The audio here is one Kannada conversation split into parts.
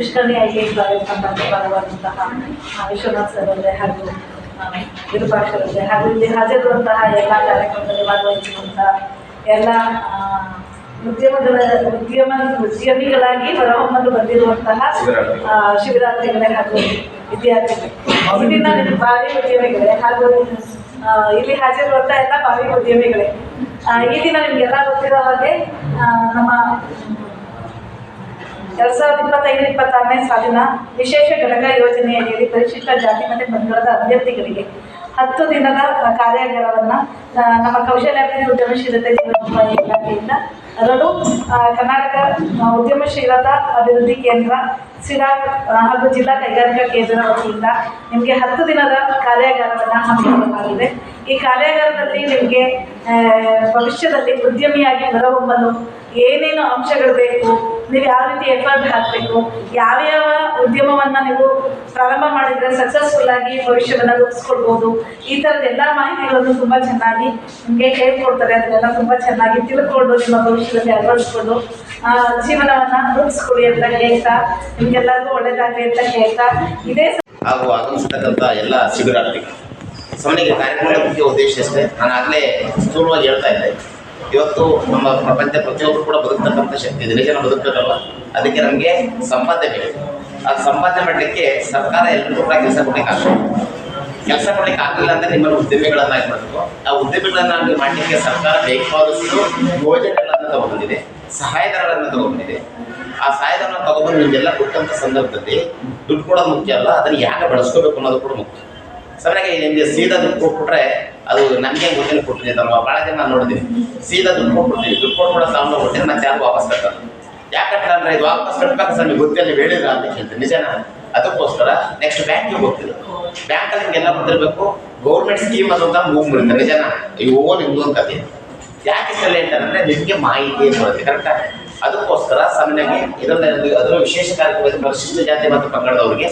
ಕೃಷ್ಣನಿ ಟಿ ಪರವಾದಂತಹ ವಿಶ್ವನಾಥ್ ಸರ್ ಅವರೇ ಹಾಗೂ ಆ, ವಿರೂಪಾಕ್ಷ ಅವರೇ ಹಾಗೂ ಇಲ್ಲಿ ಹಾಜರಿರುವಂತಹ ಎಲ್ಲ ಕಾರ್ಯಕ್ರಮದಲ್ಲಿ ಭಾಗವಹಿಸುವಂತಹ ಎಲ್ಲ ಉದ್ಯಮಗಳ ಉದ್ಯಮ ಉದ್ಯಮಿಗಳಾಗಿ ಹೊರಹೊಮ್ಮಲು ಬಂದಿರುವಂತಹ ಶಿಬಿರಾರ್ಥಿಗಳೇ ಹಾಗೂ ವಿದ್ಯಾರ್ಥಿಗಳೇ. ಇಲ್ಲಿನ ಭಾವಿ ಉದ್ಯಮಿಗಳೇ ಹಾಗೂ ಇಲ್ಲಿ ಹಾಜರಿರುವಂತಹ ಎಲ್ಲ ಭಾವಿ ಉದ್ಯಮಿಗಳೇ. ದಿನ ನಿಮಗೆಲ್ಲ ಗೊತ್ತಿರೋ ಹಾಗೆ ನಮ್ಮ ಎರಡ್ ಸಾವಿರದ ಇಪ್ಪತ್ತೈದು, ಇಪ್ಪತ್ತಾರನೇ ಸಾಲಿನ ವಿಶೇಷ ಘಟಕ ಯೋಜನೆಯಡಿಯಲ್ಲಿ ಪರಿಶಿಷ್ಟ ಜಾತಿ ಮತ್ತು ಪಂಗಡದ ಅಭ್ಯರ್ಥಿಗಳಿಗೆ ಹತ್ತು ದಿನದ ಕಾರ್ಯಾಗಾರವನ್ನು ನಮ್ಮ ಕೌಶಲ್ಯಾಭಿವೃದ್ಧಿ ಉದ್ಯಮಶೀಲತೆ ಇಲಾಖೆಯಿಂದ ಅದರಲ್ಲೂ ಕರ್ನಾಟಕ ಉದ್ಯಮಶೀಲತಾ ಅಭಿವೃದ್ಧಿ ಕೇಂದ್ರ, ಸಿರಾ ಹಾಗೂ ಜಿಲ್ಲಾ ಕೈಗಾರಿಕಾ ಕೇಂದ್ರ ವತಿಯಿಂದ ನಿಮಗೆ ಹತ್ತು ದಿನದ ಕಾರ್ಯಾಗಾರವನ್ನು ಹಮ್ಮಿಕೊಳ್ಳಲಾಗಿದೆ. ಈ ಕಾರ್ಯಾಗಾರದಲ್ಲಿ ನಿಮಗೆ ಭವಿಷ್ಯದಲ್ಲಿ ಉದ್ಯಮಿಯಾಗಿ ಹೊರಹೊಮ್ಮಲು ಏನೇನು ಅಂಶಗಳು ಬೇಕು ನೀವು ಯಾವ ರೀತಿ ಎಫರ್ಟ್ ಹಾಕಬೇಕು ಯಾವ್ಯಾವ ಉದ್ಯಮವನ್ನ ನೀವು ಪ್ರಾರಂಭ ಮಾಡಿದರೆ ಸಕ್ಸಸ್ಫುಲ್ ಆಗಿ ಭವಿಷ್ಯವನ್ನ ರೂಪಿಸ್ಕೊಳ್ಬೋದು, ಈ ಥರದ ಎಲ್ಲ ಮಾಹಿತಿಗಳನ್ನು ತುಂಬ ಚೆನ್ನಾಗಿ ನಿಮಗೆ ಹೇಳ್ಕೊಡ್ತಾರೆ. ಅದನ್ನೆಲ್ಲ ತುಂಬಾ ಚೆನ್ನಾಗಿ ತಿಳ್ಕೊಂಡು ನಿಮ್ಮ ಭವಿಷ್ಯದಲ್ಲಿ ಅಳವಡಿಸ್ಕೊಂಡು ಜೀವನವನ್ನ ರೂಪಿಸ್ಕೊಳ್ಳಿ ಅಂತ ಹೇಳ್ತಾ, ನಿಮಗೆಲ್ಲರಿಗೂ ಒಳ್ಳೆಯದಾಗಲಿ ಅಂತ ಹೇಳ್ತಾ, ಇದೇ ಹಾಗೂ ಆಗಮಿಸತಕ್ಕಂಥ ಎಲ್ಲ ಶಿಬಿರಾರ್ಥಿಗಳು ಸಾಮಾನ್ಯ ಕಾರ್ಯಕ್ರಮದ ಮುಖ್ಯ ಉದ್ದೇಶ ಅಷ್ಟೇ. ನಾನು ಆಗಲೇ ಸ್ಥೂಲವಾಗಿ ಹೇಳ್ತಾ ಇದ್ದೆ. ಇವತ್ತು ನಮ್ಮ ಪ್ರಪಂಚ ಪ್ರತಿಯೊಬ್ಬರು ಕೂಡ ಬದುಕ್ತಕ್ಕಂಥ ಶಕ್ತಿ ಇದೆ. ನಿಜನ ಬದುಕಲ್ಲ ಅದಕ್ಕೆ ನಮಗೆ ಸಂಪಾದನೆ ಬೇಕು ಅದು ಸಂಪಾದನೆ ಮಾಡಲಿಕ್ಕೆ ಸರ್ಕಾರ ಎಲ್ಲರೂ ಕೂಡ ಕೆಲಸ ಕೊಡಲಿಕ್ಕೆ ಆಗ್ತದೆ ಕೆಲಸ ಕೊಡಲಿಕ್ಕೆ ಆಗಲಿಲ್ಲ ಅಂದರೆ ನಿಮ್ಮಲ್ಲಿ ಉದ್ಯಮಿಗಳನ್ನಾಗಿ ಮಾಡಬೇಕು ಆ ಉದ್ಯಮಿಗಳನ್ನಾಗಿ ಮಾಡಲಿಕ್ಕೆ ಸರ್ಕಾರ ಬೇಕಾದಷ್ಟು ಯೋಜನೆಗಳನ್ನು ತಗೊಂಡಿದೆ ಸಹಾಯಧನಗಳನ್ನು ತಗೊಂಡಿದೆ ಆ ಸಹಾಯಧನ ತಗೊಬಂದು ನಿಮಗೆಲ್ಲ ಕೊಟ್ಟಂಥ ಸಂದರ್ಭದಲ್ಲಿ ದುಡ್ಡು ಕೂಡ ಮುಖ್ಯ ಅಲ್ಲ. ಅದನ್ನು ಯಾಕೆ ಬಳಸ್ಕೋಬೇಕು ಅನ್ನೋದು ಕೂಡ ಮುಖ್ಯ. ಸರಿಯಾಗಿ ನಿಮಗೆ ಸೀದಾ ದುಡ್ಡು ಕೊಟ್ಬಿಟ್ರೆ ಅದು ನನಗೆ ಗೊತ್ತಿಲ್ಲ ಅಂತ ಭಾಳ ಜನ ನಾನು ನೋಡಿದ್ದೀನಿ ಸೀದಾ ದುಡ್ಡು ಕೊಟ್ಬಿಡ್ತೀವಿ. ದುಡ್ಡು ಕೊಟ್ಬಿಡೋ ಸಾಮಾನು ಕೊಟ್ಟಿದ್ರೆ ಮತ್ತೆ ಯಾರು ವಾಪಸ್ ಕಟ್ಟಲ್ಲ. ಯಾಕೆ ಅಂದ್ರೆ ಇದು ವಾಪಸ್ ಕಟ್ಬೇಕು ಸರ್ ನಿಮ್ಗೆ ಗೊತ್ತಿಲ್ಲ, ನೀವು ಅಂತ ಕೇಳ್ತೀನಿ ನಿಜನಾ ಅದಕ್ಕೋಸ್ಕರ ನೆಕ್ಸ್ಟ್ ಬ್ಯಾಂಕಿಗೆ ಹೋಗ್ತಿದ್ರು ಬ್ಯಾಂಕಲ್ಲಿ ನಿಮಗೆಲ್ಲ ಬಂದಿರಬೇಕು ಗೌರ್ಮೆಂಟ್ ಸ್ಕೀಮ್ ಅದು ಅಂತ ಮೂವ್ ಬಿಡುತ್ತೆ ನಿಜನಾ ಇವು ನಿಮ್ದು ಒಂದು ಕತೆ ಯಾಕೆ ಸಲ ಅಂತಂದ್ರೆ ನಿಮಗೆ ಮಾಹಿತಿ ಬರುತ್ತೆ ಕರೆಕ್ಟಾ ಅದಕ್ಕೋಸ್ಕರ ಸಾಮಾನ್ಯವಾಗಿ ಇದರಲ್ಲಿ ಅದರ ವಿಶೇಷ ಕಾರ್ಯಕ್ರಮ ಪರಿಶಿಷ್ಟ ಜಾತಿ ಮತ್ತು ಪಂಗಡದವರಿಗೆ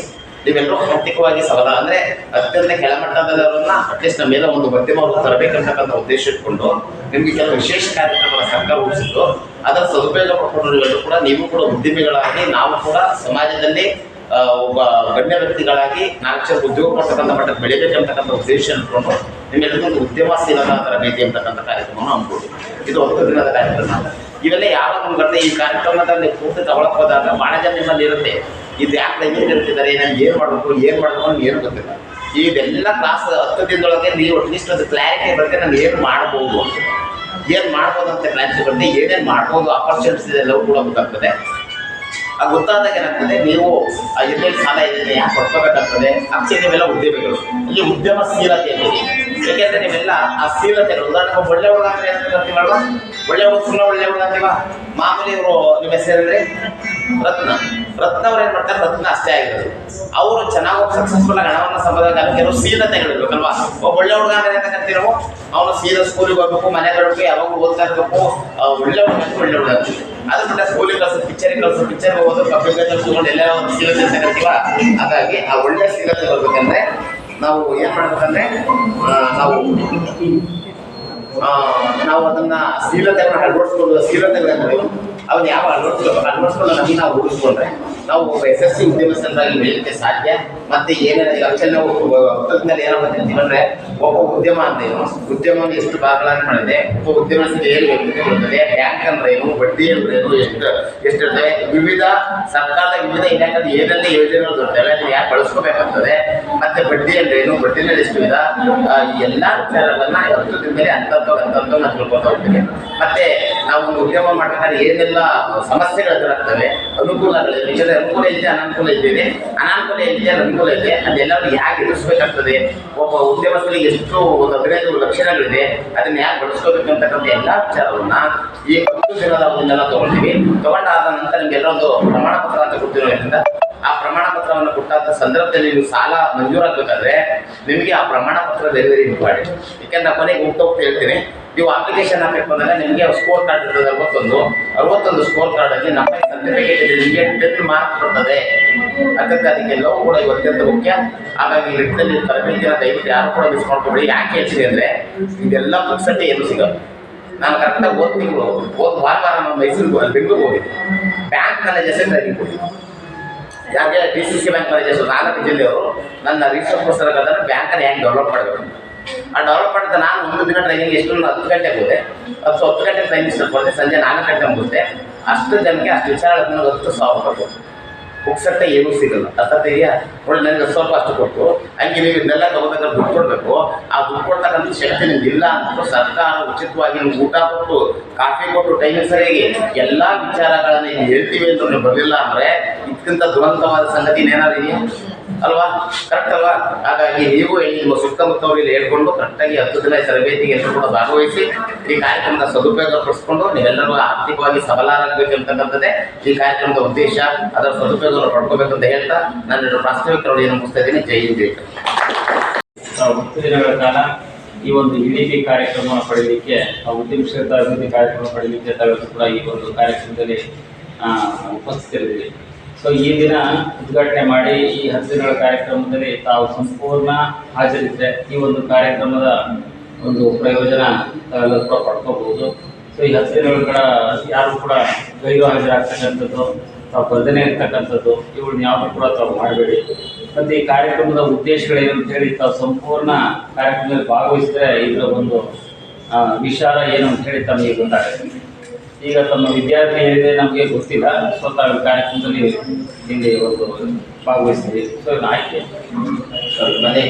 ನೀವೆಲ್ಲರೂ ಆರ್ಥಿಕವಾಗಿ ಸಬಲ. ಅಂದ್ರೆ ಅತ್ಯಂತ ಕೆಳಮಟ್ಟದವರನ್ನ ಅಟ್ಲೀಸ್ಟ್ ನಮ್ಮ ಮೇಲೆ ಒಂದು ಮಧ್ಯಮವರ್ಗ ತರಬೇಕಂತಕ್ಕಂಥ ಉದ್ದೇಶ ಇಟ್ಕೊಂಡು ನಿಮ್ಗೆ ಕೆಲವು ವಿಶೇಷ ಕಾರ್ಯಕ್ರಮಗಳ ಸರ್ಕಾರ ರೂಪಿಸಿದ್ದು, ಅದರ ಸದುಪಯೋಗ ಪಡ್ಕೊಂಡು ನೀವೆಲ್ಲರೂ ಕೂಡ ನೀವು ಕೂಡ ಉದ್ಯಮಿಗಳಾಗಿ, ನಾವು ಕೂಡ ಸಮಾಜದಲ್ಲಿ ಒಬ್ಬ ಗಣ್ಯ ವ್ಯಕ್ತಿಗಳಾಗಿ ನಾಲ್ಕು ಜನ ಉದ್ಯೋಗ ಕೊಡ್ತಕ್ಕಂಥ ಮಟ್ಟಕ್ಕೆ ಬೆಳಿಬೇಕಂತಕ್ಕಂಥ ಉದ್ದೇಶ ಇಟ್ಕೊಂಡು ನಿಮ್ಮೆಲ್ಲರಿಗೂ ಉದ್ಯಮಶೀಲತಾ ತರಬೇತಿ ಅಂತಕ್ಕಂಥ ಕಾರ್ಯಕ್ರಮವನ್ನು ಅನ್ಬೋದು ಇದು ಒಂದು ದಿನದ ಕಾರ್ಯಕ್ರಮ. ಇವೆಲ್ಲ ಯಾವಾಗ ಮುಂಗಡೆ ಈ ಕಾರ್ಯಕ್ರಮದಲ್ಲಿ ಪೂರ್ತಿ ತಗೊಳಕ್ ಹೋದಾಗ ಜನ ನಿಮ್ಮಲ್ಲಿ ಇರುತ್ತೆ. ಇದು ಯಾಕೆ ಹೆಂಗೆ ಇರ್ತಿದ್ದಾರೆ ನಾನು ಏನು ಮಾಡಬೇಕು ಏನು ಮಾಡಬೇಕು ಅಂತ ಏನು ಗೊತ್ತಿಲ್ಲ. ಇದೆಲ್ಲ ಕ್ಲಾಸ್ ಹತ್ತು ದಿನದೊಳಗೆ ನೀವು ಅಟ್ಲೀಸ್ಟ್ ಅದು ಕ್ಲಾರಿಟಿ ಬರುತ್ತೆ ನಾನು ಏನು ಮಾಡ್ಬೋದು ಅಂತ. ಏನು ಮಾಡ್ಬೋದು ಅಂತ ಕ್ಲಾರಿಟಿ ಬರುತ್ತೆ, ಏನೇನು ಮಾಡ್ಬೋದು ಆಪರ್ಚುನಿಟೀಸ್ ಎಲ್ಲವೂ ಕೂಡ ಗೊತ್ತಾಗ್ತದೆ. ಆ ಗೊತ್ತಾದಾಗ ಏನಾಗ್ತದೆ, ನೀವು, ಆ ಎಲ್ಲೆಲ್ಲಿ ಸಾಲ ಇದೆ, ಯಾಕೆ ಕೊಡ್ಕೋಬೇಕಾಗ್ತದೆ ಆಕ್ಚುಲಿ ನೀವೆಲ್ಲ ಉದ್ಯಮಿಗಳು. ಇಲ್ಲಿ ಉದ್ಯಮಶೀಲತೆ ಇದೆ. ಏಕೆಂದರೆ ನೀವೆಲ್ಲ ಆ ಶೀಲತೆಗಳು, ಉದಾಹರಣೆಗೆ ಒಳ್ಳೆ ಹುಡುಗ ಅಂದ್ರೆ ಒಳ್ಳೆ ಹುಡುಗ ಒಳ್ಳೆ ಹುಡುಗ ಮಾಮೂಲಿ ಇವರು ನಿಮ್ಮ ಹೆಸರಂದ್ರೆ ರತ್ನ. ರತ್ನ ಅವ್ರು ಏನ್ ಮಾಡ್ತಾರೆ? ರತ್ನ ಅಷ್ಟೇ ಆಗಿರೋದು. ಅವರು ಚೆನ್ನಾಗಿ ಸಕ್ಸಸ್ಫುಲ್ ಆಗಿ ಹಣವನ್ನು ಸಂಪಾದನೆ ಕೆಲವು ಶೀಲತೆಗಳು ಇರ್ಬೇಕಲ್ವಾ ಒಬ್ಬ ಒಳ್ಳೆ ಹುಡುಗ ಏನಂತ ನಾವು ಅವನು ಸೀದಾ ಸ್ಕೂಲಿಗೆ ಹೋಗ್ಬೇಕು, ಮನೆ ಬರಬೇಕು ಯಾವಾಗ ಓದ್ತಾ ಇರ್ಬೇಕು. ಒಳ್ಳೆ ಹುಡುಗ ಒಳ್ಳೆ ಹುಡುಗ. ಅದು ಬಿಟ್ಟ ಸ್ಕೂಲಿಗೆ ಕಳ್ಸೋ ಪಿಕ್ಚರಿಗೆ ಕಳ್ಸೋ ಪಿಕ್ಚರ್ ಹೋಗೋದು ಪಬ್ಲಿಕ್ ತಗೊಂಡು ಎಲ್ಲ ಒಂದು ಸೀಲತೆ ಅಂತ ಕರಿತೀವ ಹಾಗಾಗಿ ಆ ಒಳ್ಳೆ ಸೀಲತೆ ಬರ್ಬೇಕಂದ್ರೆ ನಾವು ಏನ್ ಮಾಡ್ಬೇಕಂದ್ರೆ ನಾವು ನಾವು ಅದನ್ನ ಸೀಲತೆಗಳನ್ನ ಅಳವಡಿಸ್ಕೊಂಡು ಶೀಲತೆಗಳನ್ನ ಅವನ್ನ ಯಾವ ಅಳವಡಿಸ್ಬೇಕು ಅಳವಡಿಸ್ಕೊಂಡು ನಮಗೆ ನಾವು ರೂಢಿಸ್ಕೊಂಡ್ರೆ ನಾವು ಒಬ್ಬ ಯಶಸ್ವಿ ಉದ್ಯಮಸ್ಥರಾಗಿ ಬೆಳೀಲಿಕ್ಕೆ ಸಾಧ್ಯ, ಮತ್ತೆ ಈಗ ಆಕ್ಚುಲಿ ನಾವು ಹೊತ್ತದಲ್ಲಿ ಏನಪ್ಪ ಅಂತೀವಿ ಅಂದ್ರೆ, ಒಬ್ಬ ಉದ್ಯಮ ಅಂತ ಏನು? ಉದ್ಯಮವನ್ನು ಎಷ್ಟು ಭಾಗಗಳಾಗಿ ಮಾಡಿದೆ? ಒಬ್ಬ ಉದ್ಯಮಸ್ಥರಿಗೆ ಏನು ಬ್ಯಾಂಕ್ ಅಂದ್ರೆ ಏನು? ಬಡ್ಡಿ ಅಂದ್ರೆ ಏನು? ಎಷ್ಟು ಎಷ್ಟಿರ್ತವೆ ವಿವಿಧ ಸರ್ಕಾರದ ವಿವಿಧ ಇಲಾಖೆದ ಏನೆಲ್ಲ ಯೋಜನೆಗಳು ಬರ್ತವೆ ಅದನ್ನು ಯಾಕೆ ಬಳಸ್ಕೋಬೇಕಾಗ್ತದೆ? ಮತ್ತೆ ಬಡ್ಡಿ ಅಂದ್ರೆ ಏನು? ಬಡ್ಡಿ ಎಷ್ಟು ಈ ಎಲ್ಲಾ ವಿಚಾರಗಳನ್ನ ಹತ್ತು ದಿನದಲ್ಲಿ ಅಂತ ಅಂತಂತ ನಾನು ತಿಳ್ಕೊತಾ ಹೋಗ್ತೀನಿ. ಮತ್ತೆ ನಾವು ಒಂದು ಉದ್ಯಮ ಮಾಡ್ಬೇಕಾದ್ರೆ ಏನೆಲ್ಲ ಸಮಸ್ಯೆಗಳು ಎದುರಾಗ್ತವೆ ಅನುಕೂಲಗಳಿದೆ ನಿಜದ ಅನುಕೂಲ ಇದೆ ಅನಾನುಕೂಲ ಇದ್ದೇವೆ. ಅನಾನುಕೂಲ ಇದೆ ಅನುಕೂಲ ಇದೆ. ಅದೆಲ್ಲರೂ ಯಾಕೆ ಎದುರಿಸಬೇಕಾಗ್ತದೆ ಒಬ್ಬ ಉದ್ಯಮಸ್ಥರಿಗೆ ಎಷ್ಟು ಒಂದು ಹದಿನೈದು ಲಕ್ಷಣಗಳಿದೆ. ಅದನ್ನ ಯಾಕೆ ಬಳಸ್ಕೋಬೇಕು ಅಂತಕ್ಕಂಥ ಎಲ್ಲಾ ವಿಚಾರವನ್ನ ಈ ಹತ್ತು ದಿನದ ತಗೊಳ್ತೀವಿ ತಗೊಂಡಾದ ನಂತರ ನಿಮ್ಗೆಲ್ಲ ಒಂದು ಪ್ರಮಾಣ ಪತ್ರ ಅಂತ ಗೊತ್ತಿರೋದ್ರಿಂದ ಪ್ರಮಾಣ ಪತ್ರವನ್ನು ಕೊಟ್ಟಾದ ಸಂದರ್ಭದಲ್ಲಿ ನೀವು ಸಾಲ ಮಂಜೂರಾಗಬೇಕಾದ್ರೆ ನಿಮಗೆ ಆ ಪ್ರಮಾಣ ಪತ್ರ ಡೆಲಿವರಿ ಮಾಡಿ. ಇಂಪಾರ್ಟೆಂಟ್ ಮನೆಗೆ ಕೊನೆಗೆ ಹೋಗ್ತಾ ಹೋಗ್ತಾ ಹೇಳ್ತೀನಿ, ನೀವು ಅಪ್ಲಿಕೇಶನ್ ಹಾಕಬೇಕು ಬಂದಾಗ ನಿಮಗೆ ಸ್ಕೋರ್ ಕಾರ್ಡ್ ಇರ್ತದೆ ಅರವತ್ತೊಂದು. ಅರವತ್ತೊಂದು ಸ್ಕೋರ್ ಕಾರ್ಡ್ ಅಲ್ಲಿ ನಮ್ಮ ಸರ್ಟಿಫಿಕೇಟ್ ನಿಮಗೆ ಟೆನ್ ಮಾರ್ಕ್ ಬರ್ತದೆ. ಅದಕ್ಕೆ ಅದಕ್ಕೆಲ್ಲವೂ ಕೂಡ ಅತ್ಯಂತ ಮುಖ್ಯ? ಹಾಗಾಗಿ ಲಿಟ್ನಲ್ಲಿ ತರಬೇತಿ ದಯವಿಟ್ಟು ಯಾರು ಕೂಡ ಮಿಸ್ ಮಾಡ್ಕೊಬೇಡಿ. ಯಾಕೆ ಹೇಳ್ತೀನಿ ಅಂದ್ರೆ ಇದೆಲ್ಲ ಪುಕ್ಸಟ್ಟೆ ಏನು ಸಿಗೋದು ನಾನು ಕರೆಕ್ಟಾಗಿ ಓದ್ ತಿಂಗಳು ಓದ್ ವಾರ ವಾರ ನಾನು ಮೈಸೂರಿಗೆ ಬೆಂಗಳೂರಿಗೆ ಹೋಗಿದ್ದೆ. ಬ್ಯಾಂಕ್ ಮ್ಯಾನೇಜರ್ಸೇ ಟ್ರೈನಿಂಗ್ ಕೊಡಿ ಯಾಕೆ D C C bank manager ನಾಲ್ಕು ಜಿಲ್ಲೆಯವರು ನನ್ನ ರಿಸರ್ಚ್ ಪುಸ್ತಕದ ಬ್ಯಾಂಕನ್ನು ಹೆಂಗೆ ಡೆವಲಪ್ ಮಾಡಬೇಕು ಆ ಡೆವಲಪ್ ಮಾಡಿದ ನಾನು ಒಂದು ದಿನ ಟ್ರೈನಿಂಗ್ ಎಷ್ಟು ಹತ್ತು ಗಂಟೆಗೆ ಹೋದೆ. ಹತ್ತು ಹತ್ತು ಗಂಟೆ ಟ್ರೈನಿಂಗ್ ಸ್ಟಾರ್ಟ್ ಸಂಜೆ ನಾಲ್ಕು ಗಂಟೆ ಮುಗಿದೆ. ಅಷ್ಟು ಜನಕ್ಕೆ ಅಷ್ಟು ವಿಚಾರ ನನಗೆ ಹತ್ತು ಸಾವಿರ ಕೊಟ್ಟು ಪುಕ್ಸಟ್ಟೆ ಏನೂ ಸಿಗಲ್ಲ. ಅರ್ಥಾತ್ತೆಯಾ ಒಳ್ಳೆ ನನಗೆ ಸ್ವಲ್ಪ ಅಷ್ಟು ಕೊಟ್ಟು ಹಂಗೆ ನೀವು ಇದನ್ನೆಲ್ಲ ತಗೋಬೇಕಾದ್ರೆ ದುಡ್ಡು ಕೊಡಬೇಕು. ಆ ದುಡ್ಡು ಕೊಡ್ತಕ್ಕಂಥ ಶಕ್ತಿ ಇಲ್ಲ ಅಂತ ಸರ್ಕಾರ ಉಚಿತವಾಗಿ ನಿಮ್ಗೆ ಊಟ ಕೊಟ್ಟು, ಕಾಫಿ ಕೊಟ್ಟು ಟೈಮಿಂಗ್ ಸರಿಯಾಗಿ ಎಲ್ಲ ವಿಚಾರಗಳನ್ನು ಹೇಳ್ತೀವಿ ಅಂತ ನೀವು ಬರಲಿಲ್ಲ ಅಂದರೆ ಇದಕ್ಕಿಂತ ದುರಂತವಾದ ಸಂಗತಿ ಇದೆಯಾ? ಅಲ್ವಾ? ಕರೆಕ್ಟ್ ಅಲ್ವಾ? ಹಾಗಾಗಿ ನೀವು ನಿಮ್ಮ ಸುತ್ತಮುತ್ತವರಿಗೆ ಹೇಳ್ಕೊಂಡು ಕರೆಕ್ಟಾಗಿ ಹತ್ತು ದಿನ ತರಬೇತಿಗೆ ಎಲ್ಲರೂ ಕೂಡ ಭಾಗವಹಿಸಿ ಈ ಕಾರ್ಯಕ್ರಮದ ಸದುಪಯೋಗ ಪಡಿಸ್ಕೊಂಡು ನೀವೆಲ್ಲರೂ ಆರ್ಥಿಕವಾಗಿ ಸಬಲರಾಗಬೇಕು ಅಂತಕ್ಕಂಥದ್ದೇ ಈ ಕಾರ್ಯಕ್ರಮದ ಉದ್ದೇಶ. ಅದರ ಸದುಪಯೋಗವನ್ನು ಅಂತ ಹೇಳ್ತಾ ನಾನು ಎರಡು ಏನು ಮುಗಿಸ್ತಾ ಇದ್ದೀನಿ. ಜೈ ಹಿಂದ್ ಹತ್ತು ದಿನಗಳ ಕಾಲ ಈ ಒಂದು ಇಡಿಪಿ ಕಾರ್ಯಕ್ರಮವನ್ನು ಪಡೆಯಲಿಕ್ಕೆ ಉದ್ಯಮಶೀಲತಾ ಅಭಿವೃದ್ಧಿ ಕಾರ್ಯಕ್ರಮ ಪಡೆಯಲಿಕ್ಕೆ ತಾವೆಲ್ಲರೂ ಕೂಡ ಈ ಒಂದು ಕಾರ್ಯಕ್ರಮದಲ್ಲಿ ಉಪಸ್ಥಿತರಿದ್ದೀವಿ ಸೊ ಈ ದಿನ ಉದ್ಘಾಟನೆ ಮಾಡಿ ಈ ಹತ್ತು ದಿನಗಳ ಕಾರ್ಯಕ್ರಮದಲ್ಲಿ ತಾವು ಸಂಪೂರ್ಣ ಹಾಜರಿದ್ರೆ ಈ ಒಂದು ಕಾರ್ಯಕ್ರಮದ ಒಂದು ಪ್ರಯೋಜನ ತಾವೆಲ್ಲರೂ ಕೂಡ ಪಡ್ಕೋಬಹುದು. ಸೊ ಈ ಹತ್ತು ದಿನಗಳ ಕೂಡ ಯಾರು ಕೂಡ ಗೈರು ಹಾಜರಾಗ್ತಕ್ಕಂಥದ್ದು, ತಾವು ಬರ್ದನೆ ಇರ್ತಕ್ಕಂಥದ್ದು ಇವುಗಳನ್ನ ಯಾವುದು ಕೂಡ ತಾವು ಮಾಡಬೇಡಿ. ಮತ್ತು ಈ ಕಾರ್ಯಕ್ರಮದ ಉದ್ದೇಶಗಳೇನು ಅಂತ ಹೇಳಿ ತಾವು ಸಂಪೂರ್ಣ ಕಾರ್ಯಕ್ರಮದಲ್ಲಿ ಭಾಗವಹಿಸಿದ್ರೆ ಇದರ ಒಂದು ವಿಚಾರ ಏನು ಅಂತ ಹೇಳಿ ತಮಗೆ ಗೊತ್ತಾಗುತ್ತೆ. ಈಗ ತಮ್ಮ ವಿದ್ಯಾರ್ಥಿ ಏನಿದೆ ನಮಗೆ ಗೊತ್ತಿಲ್ಲ. ಸ್ವತಃ ಕಾರ್ಯಕ್ರಮದಲ್ಲಿ ಇಲ್ಲಿ ಒಂದು ಭಾಗವಹಿಸಿದೆ ಸೊ ಆಯ್ಕೆ. ಮನೆ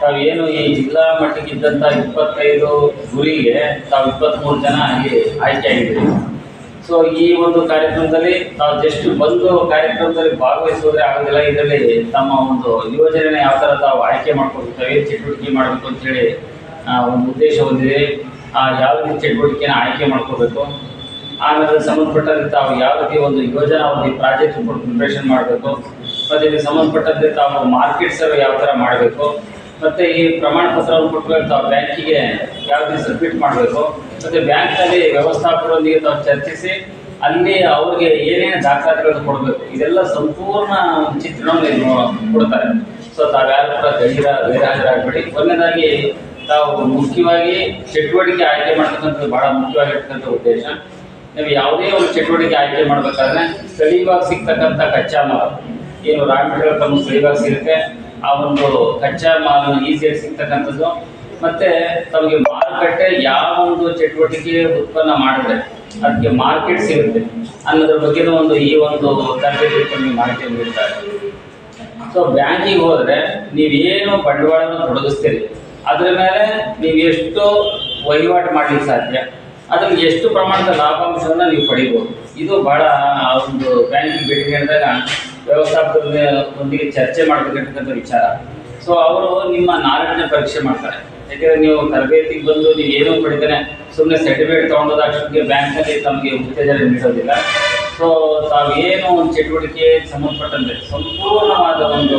ತಾವು ಏನು ಈ ಜಿಲ್ಲಾ ಮಟ್ಟಕ್ಕಿದ್ದಂಥ ಇಪ್ಪತ್ತೈದು ಗುರಿಗೆ ತಾವು ಇಪ್ಪತ್ತ್ಮೂರು ಜನ ಆಗಿ ಆಯ್ಕೆ ಆಗಿದ್ದೀರಿ. ಸೊ ಈ ಒಂದು ಕಾರ್ಯಕ್ರಮದಲ್ಲಿ ತಾವು ಜಸ್ಟ್ ಬಂದು ಕಾರ್ಯಕ್ರಮದಲ್ಲಿ ಭಾಗವಹಿಸೋದ್ರೆ ಆಗೋದಿಲ್ಲ. ಇದರಲ್ಲಿ ತಮ್ಮ ಒಂದು ಯೋಜನೆ ಯಾವ ಥರ ತಾವು ಆಯ್ಕೆ ಮಾಡ್ಕೊಳ್ತೇವೆ ಚಟುವಟಿಕೆ ಮಾಡಬೇಕು ಅಂತೇಳಿ ಒಂದು ಉದ್ದೇಶ ಹೊಂದಿದೆ. ಆ, ಯಾವ ರೀತಿ ಚಟುವಟಿಕೆನ ಆಯ್ಕೆ ಮಾಡ್ಕೋಬೇಕು? ಆಮೇಲೆ ಸಂಬಂಧಪಟ್ಟಂತೆ ತಾವು ಯಾವ ರೀತಿ ಒಂದು ಯೋಜನಾ ಒಂದು ಪ್ರಾಜೆಕ್ಟ್ ಪ್ರಿಪ್ರೇಷನ್ ಮಾಡಬೇಕು? ಮತ್ತು ಇದಕ್ಕೆ ಸಂಬಂಧಪಟ್ಟಂತೆ ತಾವು ಮಾರ್ಕೆಟ್ ಯಾವ ಥರ ಮಾಡಬೇಕು? ಮತ್ತು ಈ ಪ್ರಮಾಣ ಪತ್ರವನ್ನು ಕೊಟ್ಟು ತಾವು ಬ್ಯಾಂಕಿಗೆ ಯಾವ ರೀತಿ ಸಬ್ಮಿಟ್ ಮಾಡಬೇಕು. ಮತ್ತು ಬ್ಯಾಂಕ್ನಲ್ಲಿ ವ್ಯವಸ್ಥಾಪಕರೊಂದಿಗೆ ತಾವು ಚರ್ಚಿಸಿ, ಅಲ್ಲಿ ಅವ್ರಿಗೆ ಏನೇನು ದಾಖಲಾತಿಗಳನ್ನು ಕೊಡಬೇಕು. ಇದೆಲ್ಲ ಸಂಪೂರ್ಣ ಚಿತ್ರಣವನ್ನು ಕೊಡ್ತಾರೆ. ಸೊ ತಾವ್ಯಾರು ಕೂಡ ಗೈರ ಗೈರಾಜರಾಗಬೇಡಿ ಕೊನೆಯದಾಗಿ ತಾವು ಮುಖ್ಯವಾಗಿ ಚಟುವಟಿಕೆ ಆಯ್ಕೆ ಮಾಡ್ತಕ್ಕಂಥದ್ದು ಬಹಳ ಮುಖ್ಯವಾಗಿರ್ತಕ್ಕಂಥ ಉದ್ದೇಶ. ನೀವು ಯಾವುದೇ ಒಂದು ಚಟುವಟಿಕೆ ಆಯ್ಕೆ ಮಾಡಬೇಕಾದ್ರೆ ಸ್ಥಳೀಯವಾಗಿ ಸಿಗ್ತಕ್ಕಂಥ ಕಚ್ಚಾ ಮರ ಏನು ರಾ ತಮ್ಮ ಸ್ಥಳೀಯವಾಗಿ ಸಿಗುತ್ತೆ. ಆ ಒಂದು ಕಚ್ಚಾ ಮಾಲನ್ನು ಈಸಿಯಾಗಿ ಸಿಗ್ತಕ್ಕಂಥದ್ದು. ಮತ್ತೆ ತಮಗೆ ಮಾರುಕಟ್ಟೆ ಯಾವ ಒಂದು ಚಟುವಟಿಕೆ ಉತ್ಪನ್ನ ಮಾಡಿದ್ರೆ ಅದಕ್ಕೆ ಮಾರ್ಕೆಟ್ ಸಿಗುತ್ತೆ ಅನ್ನೋದ್ರ ಬಗ್ಗೆ ಒಂದು ಈ ಒಂದು ತರಬೇತಿ ನಿಮಗೆ ಮಾಹಿತಿ ನೀಡ್ತಾರೆ ಸೊ ಬ್ಯಾಂಕಿಗೆ ಹೋದರೆ ನೀವೇನು ಬಂಡವಾಳವನ್ನು ತೊಡಗಿಸ್ತೀರಿ? ಅದ್ರ ಮೇಲೆ ನೀವು ಎಷ್ಟು ವಹಿವಾಟು ಮಾಡ್ಲಿಕ್ಕೆ ಸಾಧ್ಯ? ಅದ್ರಲ್ಲಿ ಎಷ್ಟು ಪ್ರಮಾಣದ ಲಾಭಾಂಶವನ್ನು ನೀವು ಪಡಿಬೋದು? ಇದು ಬಹಳ, ಆ ಒಂದು ಬ್ಯಾಂಕಿಗೆ ಭೇಟಿ ನೀಡಿದಾಗ ವ್ಯವಸ್ಥಾಪಕರೊಂದಿಗೆ ಚರ್ಚೆ ಮಾಡಬೇಕಂತಕ್ಕಂಥ ವಿಚಾರ. ಸೊ ಅವರು ನಿಮ್ಮ ನಾಲೆಡ್ನ ಪರೀಕ್ಷೆ ಮಾಡ್ತಾರೆ. ಯಾಕೆಂದರೆ ನೀವು ತರಬೇತಿಗೆ ಬಂದು ನೀವು ಏನೋ ಪಡಿತಾನೆ ಸುಮ್ಮನೆ ಸರ್ಟಿಫಿಕೇಟ್ ತೊಗೊಂಡೋದಾಕ್ಷಕ್ಕೆ ಬ್ಯಾಂಕ್ನಲ್ಲಿ ತಮಗೆ ಉತ್ತೇಜನ ನೀಡೋದಿಲ್ಲ. ಸೊ ತಾವೇನು ಒಂದು ಚಟುವಟಿಕೆ ಸಂಬಂಧಪಟ್ಟಂತೆ ಸಂಪೂರ್ಣವಾದ ಒಂದು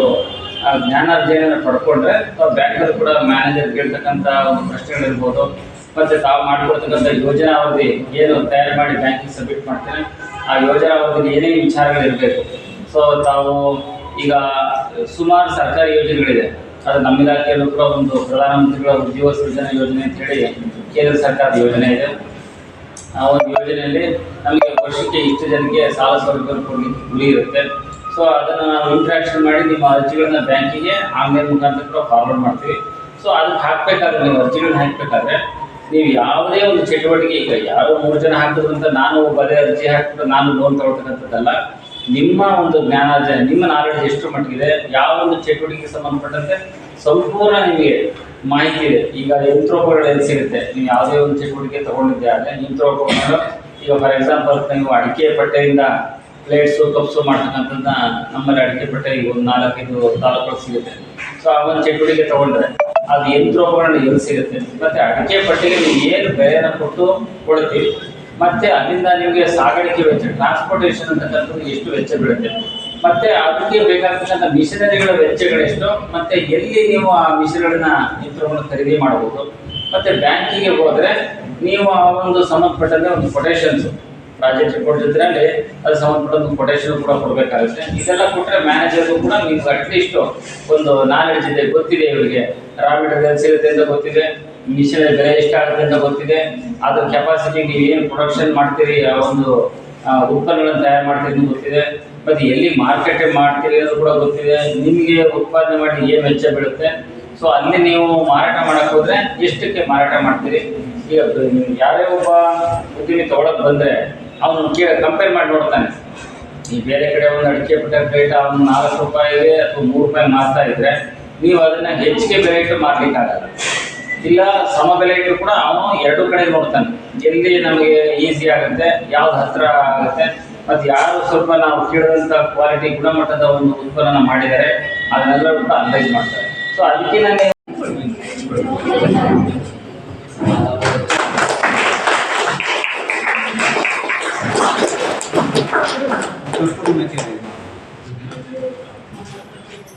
ಜ್ಞಾನಾರ್ಜನೆಯನ್ನು ಪಡ್ಕೊಂಡ್ರೆ ತಾವು ಬ್ಯಾಂಕಲ್ಲಿ ಕೂಡ ಮ್ಯಾನೇಜರ್ ಕೇಳ್ತಕ್ಕಂಥ ಒಂದು ಪ್ರಶ್ನೆಗಳಿರ್ಬೋದು. ಮತ್ತು ತಾವು ಮಾಡಿಕೊಡ್ತಕ್ಕಂಥ ಯೋಜನಾ ಅವಧಿ ಏನು ತಯಾರು ಮಾಡಿ ಬ್ಯಾಂಕಿಗೆ ಸಬ್ಮಿಟ್ ಮಾಡ್ತೇನೆ. ಆ ಯೋಜನಾ ಅವಧಿಗೆ ವಿಚಾರಗಳು ವಿಚಾರಗಳಿರಬೇಕು? ಸೊ ತಾವು ಈಗ ಸುಮಾರು ಸರ್ಕಾರಿ ಯೋಜನೆಗಳಿದೆ. ಅದು ನಮ್ಮ ಇಲಾಖೆಯಲ್ಲೂ ಕೂಡ ಒಂದು ಪ್ರಧಾನಮಂತ್ರಿಗಳ ಉದ್ಯೋಗ ಸೃಜನೆ ಯೋಜನೆ ಅಂತ ಹೇಳಿ ಕೇಂದ್ರ ಸರ್ಕಾರದ ಯೋಜನೆ ಇದೆ. ಆ ಒಂದು ಯೋಜನೆಯಲ್ಲಿ ನಮಗೆ ವರ್ಷಕ್ಕೆ ಇಷ್ಟು ಜನಕ್ಕೆ ಸಾಲ ಸೌಲಭ್ಯ ಕೊಡಲಿಕ್ಕೆ ಗುರಿ ಇರುತ್ತೆ. ಸೊ ಅದನ್ನು ನಾವು ಇಂಟ್ರಾಕ್ಷನ್ ಮಾಡಿ ನಿಮ್ಮ ಅರ್ಜಿಗಳನ್ನ ಬ್ಯಾಂಕಿಗೆ ಆನ್ಲೈನ್ ಮುಖಾಂತರ ಕೂಡ ಫಾರ್ವರ್ಡ್ ಮಾಡ್ತೀವಿ. ಸೊ ಅದಕ್ಕೆ ಹಾಕಬೇಕಾದ್ರೆ ನೀವು ಅರ್ಜಿಗಳನ್ನ ಹಾಕಬೇಕಾದ್ರೆ ನೀವು ಯಾವುದೇ ಒಂದು ಚಟುವಟಿಕೆ, ಈಗ ಯಾರೋ ಮೂರು ಜನ ಅಂತ ನಾನು ಬರೀ ಅರ್ಜಿ ಹಾಕಿಬಿಟ್ಟು ನಾನು ಲೋನ್ ತಗೊಳ್ತಕ್ಕಂಥದ್ದಲ್ಲ, ನಿಮ್ಮ ಒಂದು ಜ್ಞಾನಾರ್ಜನೆ ನಿಮ್ಮ ನಾಲೆಡ್ಜ್ ಎಷ್ಟು ಮಟ್ಟಿಗಿದೆ, ಯಾವ ಒಂದು ಚಟುವಟಿಕೆಗೆ ಸಂಬಂಧಪಟ್ಟಂತೆ ಸಂಪೂರ್ಣ ನಿಮಗೆ ಮಾಹಿತಿ ಇದೆ. ಈಗ ಯಂತ್ರೋಪಕರಣ ಸಿಗುತ್ತೆ? ನೀವು ಯಾವುದೇ ಒಂದು ಚಟುವಟಿಕೆ ತಗೊಂಡಿದ್ದೆ ಆದರೆ ಯಂತ್ರೋಪಕರಣಗಳು ಈಗ ಫಾರ್ ಎಕ್ಸಾಂಪಲ್ ನೀವು ಅಡಿಕೆ ಪಟ್ಟೆಯಿಂದ ಪ್ಲೇಟ್ಸು ಕಪ್ಸು ಮಾಡ್ತಕ್ಕಂಥದ್ದನ್ನ ನಮ್ಮಲ್ಲಿ ಅಡಿಕೆ ಪಟ್ಟೆ ಈಗ ಒಂದು ನಾಲ್ಕೈದು ತಾಲೂಕುಗಳು ಸಿಗುತ್ತೆ. ಸೊ ಆ ಒಂದು ಚಟುವಟಿಕೆ ತಗೊಂಡ್ರೆ ಅದು ಯಂತ್ರೋಪಕರಣ ಎಲ್ಲಿ ಸಿಗುತ್ತೆ ಮತ್ತೆ ಅಡಿಕೆ ಪಟ್ಟಿಗೆ ನೀವು ಏನು ಬೆಲೆಯನ್ನು ಕೊಟ್ಟು ಕೊಡ್ತೀವಿ ಮತ್ತೆ ಅಲ್ಲಿಂದ ನಿಮಗೆ ಸಾಗಾಣಿಕೆ ವೆಚ್ಚ ಟ್ರಾನ್ಸ್ಪೋರ್ಟೇಷನ್ ಅಂತಕ್ಕಂಥದ್ದು ಎಷ್ಟು ವೆಚ್ಚ ಬೀಳುತ್ತೆ? ಮತ್ತೆ ಅದಕ್ಕೆ ಬೇಕಾಗ್ತಕ್ಕಂಥ ಮಿಷನರಿಗಳ ವೆಚ್ಚಗಳೆಷ್ಟು? ಮತ್ತೆ ಎಲ್ಲಿ ನೀವು ಆ ಮಿಷನ್ಗಳನ್ನ ಯಂತ್ರಗಳನ್ನು ಖರೀದಿ ಮಾಡಬಹುದು? ಮತ್ತೆ ಬ್ಯಾಂಕಿಗೆ ಹೋದ್ರೆ ನೀವು ಆ ಒಂದು ಸಂಬಂಧಪಟ್ಟಂತೆ ಒಂದು ಕೊಟೇಶನ್ಸ್ ಪ್ರಾಜೆಕ್ಟ್ ರಿಪೋರ್ಟ್ ಜೊತೆಯಲ್ಲಿ ಅದು ಸಂಬಂಧಪಟ್ಟ ಕೊಟೇಶನ್ ಕೂಡ ಕೊಡಬೇಕಾಗುತ್ತೆ. ಇದೆಲ್ಲ ಕೊಟ್ಟರೆ ಮ್ಯಾನೇಜರ್ಗೂ ಕೂಡ ನಿಮ್ಗೆ ಅಟ್ಲೀಸ್ಟ್ ಒಂದು ನಾಲೆಡ್ಜ್ ಇದೆ, ಗೊತ್ತಿದೆ ಇವರಿಗೆ. ರಾ ಮೆಟೀರಿಯಲ್ ಸಿಗುತ್ತೆ ಅಂತ ಗೊತ್ತಿದೆ ಮಿಷನ್ ಬೆಲೆ ಎಷ್ಟಾಗುತ್ತೆ ಅಂತ ಗೊತ್ತಿದೆ. ಅದ್ರ ಕೆಪಾಸಿಟಿ ನೀವು ಏನು ಪ್ರೊಡಕ್ಷನ್ ಮಾಡ್ತೀರಿ, ಆ ಒಂದು ಉತ್ಪನ್ನಗಳನ್ನು ತಯಾರು ಮಾಡ್ತೀರಿ ಅಂತ ಗೊತ್ತಿದೆ. ಮತ್ತು ಎಲ್ಲಿ ಮಾರ್ಕೆಟ್ ಮಾಡ್ತೀರಿ ಅನ್ನೋದು ಕೂಡ ಗೊತ್ತಿದೆ. ನಿಮಗೆ ಉತ್ಪಾದನೆ ಮಾಡಿ ಏನು ವೆಚ್ಚ ಬೀಳುತ್ತೆ. ಸೊ ಅಲ್ಲಿ ನೀವು ಮಾರಾಟ ಮಾಡಕ್ಕೆ ಹೋದ್ರೆ ಎಷ್ಟಕ್ಕೆ ಮಾರಾಟ ಮಾಡ್ತೀರಿ? ಈಗ ಯಾರೇ ಒಬ್ಬ ಉದ್ಯಮಿ ತಗೊಳಕ್ ಬಂದ್ರೆ ಅವನು ಕೇ ಕಂಪೇರ್ ಮಾಡಿ ನೋಡ್ತಾನೆ. ಈ ಬೇರೆ ಕಡೆ ಒಂದು ಅಡಿಕೆ ರೇಟ್ ಅವನು ನಾಲ್ಕು ರೂಪಾಯಿಗೆ ಅಥವಾ ಮೂರು ರೂಪಾಯಿ ಮಾರ್ತಾ ಇದ್ರೆ, ನೀವು ಅದನ್ನ ಹೆಚ್ಚಿಗೆ ಬೆಲೆ ಇಟ್ಟು ಮಾರ್ಲಿಕ್ಕಾಗಲ್ಲ. ಇಲ್ಲ, ಸಮ ಬೆಲೆ ಇಟ್ಟು ಕೂಡ ಅವನು ಎರಡು ಕಡೆ ನೋಡ್ತಾನೆ. ಎಲ್ಲಿ ನಮಗೆ ಈಸಿ ಆಗುತ್ತೆ, ಯಾವ್ದು ಹತ್ರ ಆಗುತ್ತೆ, ಮತ್ತು ಯಾರು ಸ್ವಲ್ಪ ನಾವು ಕೇಳಿದಂತ ಕ್ವಾಲಿಟಿ ಗುಣಮಟ್ಟದ ಒಂದು ಉತ್ಪನ್ನ ಮಾಡಿದರೆ, ಅದನ್ನೆಲ್ಲ ಕೂಡ ಅನಲೈಸ್ ಮಾಡ್ತಾರೆ. ಸೊ ಅದಕ್ಕೆ ನನಗೆ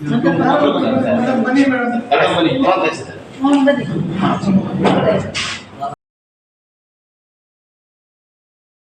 ಅಲ್ಲ, ಮೇಡಮ್ ಬನ್ನಿ.